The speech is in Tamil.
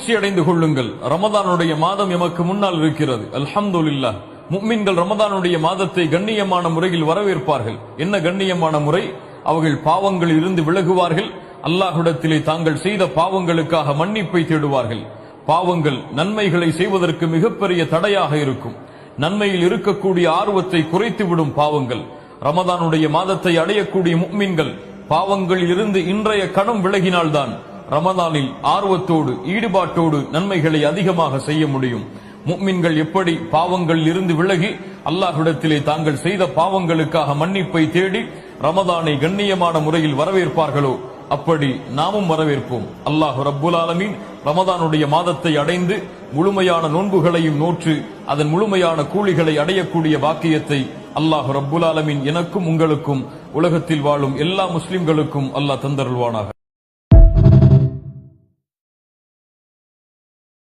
மகிழ்ச்சி அடைந்து கொள்ளுங்கள். ரமதானுடைய மாதம் எமக்கு முன்னால் இருக்கிறது. அல்ஹம்துல்லா முக்மின்கள் ரமதானுடைய மாதத்தை கண்ணியமான முறையில் வரவேற்பார்கள். என்ன கண்ணியமான முறை? அவர்கள் பாவங்களில் இருந்து விலகுவார்கள். அல்லாஹுடத்திலே தாங்கள் செய்த பாவங்களுக்காக மன்னிப்பை தேடுவார்கள். பாவங்கள் நன்மைகளை செய்வதற்கு மிகப்பெரிய தடையாக இருக்கும். நன்மையில் இருக்கக்கூடிய ஆர்வத்தை குறைத்துவிடும் பாவங்கள். ரமதானுடைய மாதத்தை அடையக்கூடிய முக்மின்கள் பாவங்களில் இருந்து இன்றைய கணம் விலகினால்தான் ரமதானில் ஆர்வத்தோடு ஈடுபாட்டோடு நன்மைகளை அதிகமாக செய்ய முடியும். முக்மின்கள் எப்படி பாவங்களில் இருந்து விலகி அல்லாஹ்விடத்திலே தாங்கள் செய்த பாவங்களுக்காக மன்னிப்பை தேடி ரமதானை கண்ணியமான முறையில் வரவேற்பார்களோ அப்படி நாமும் வரவேற்போம். அல்லாஹ் ரப்புல் ஆலமீன் ரமதானுடைய மாதத்தை அடைந்து முழுமையான நோன்புகளையும் நோற்று அதன் முழுமையான கூலிகளை அடையக்கூடிய வாக்கியத்தை அல்லாஹ் ரப்புல் ஆலமீன் எனக்கும் உங்களுக்கும் உலகத்தில் வாழும் எல்லா முஸ்லிம்களுக்கும் அல்லாஹ் தந்தருள்வானாக.